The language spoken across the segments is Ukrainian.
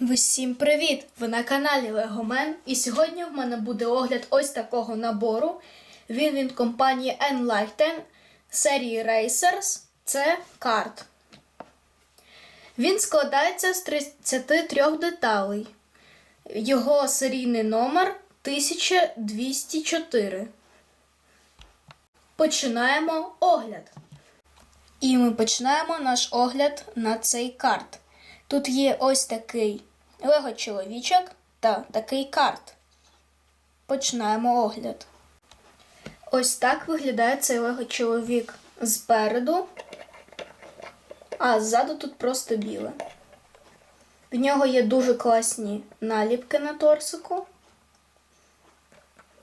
Всім привіт! Ви на каналі Легомен. І сьогодні в мене буде огляд ось такого набору. Він від компанії Enlighten серії Racers. Це карт. Він складається з 33 деталей. Його серійний номер 1204. Починаємо огляд. І ми починаємо наш огляд на цей карт. Тут є ось такий лего чоловічок та такий карт. Починаємо огляд. Ось так виглядає цей лего чоловік спереду, а ззаду тут просто біле. В нього є дуже класні наліпки на торсику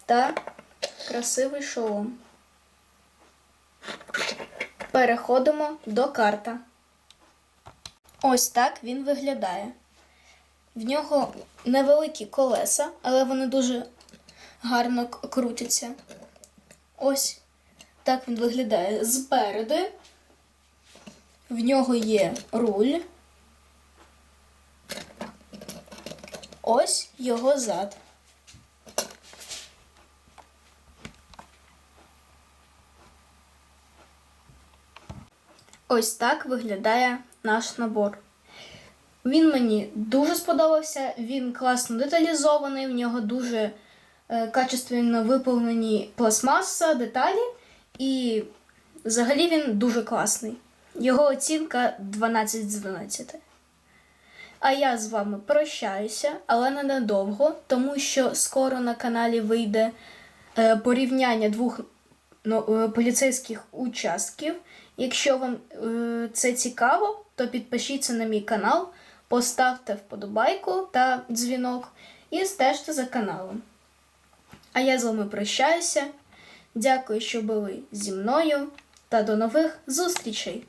та красивий шолом. Переходимо до карта. Ось так він виглядає. В нього невеликі колеса, але вони дуже гарно крутяться. Ось так він виглядає зпереди. В нього є руль. Ось його зад. Ось так виглядає наш набор. Він мені дуже сподобався, він класно деталізований, в нього дуже е, качественно виповнені пластмаса, деталі, і взагалі він дуже класний. Його оцінка 12 з 12. А я з вами прощаюся, але не надовго, тому що скоро на каналі вийде е, порівняння двох ну, е, поліцейських участків. Якщо вам е, це цікаво, то підпишіться на мій канал, поставте вподобайку та дзвінок і стежте за каналом. А я з вами прощаюся. Дякую, що були зі мною, та до нових зустрічей!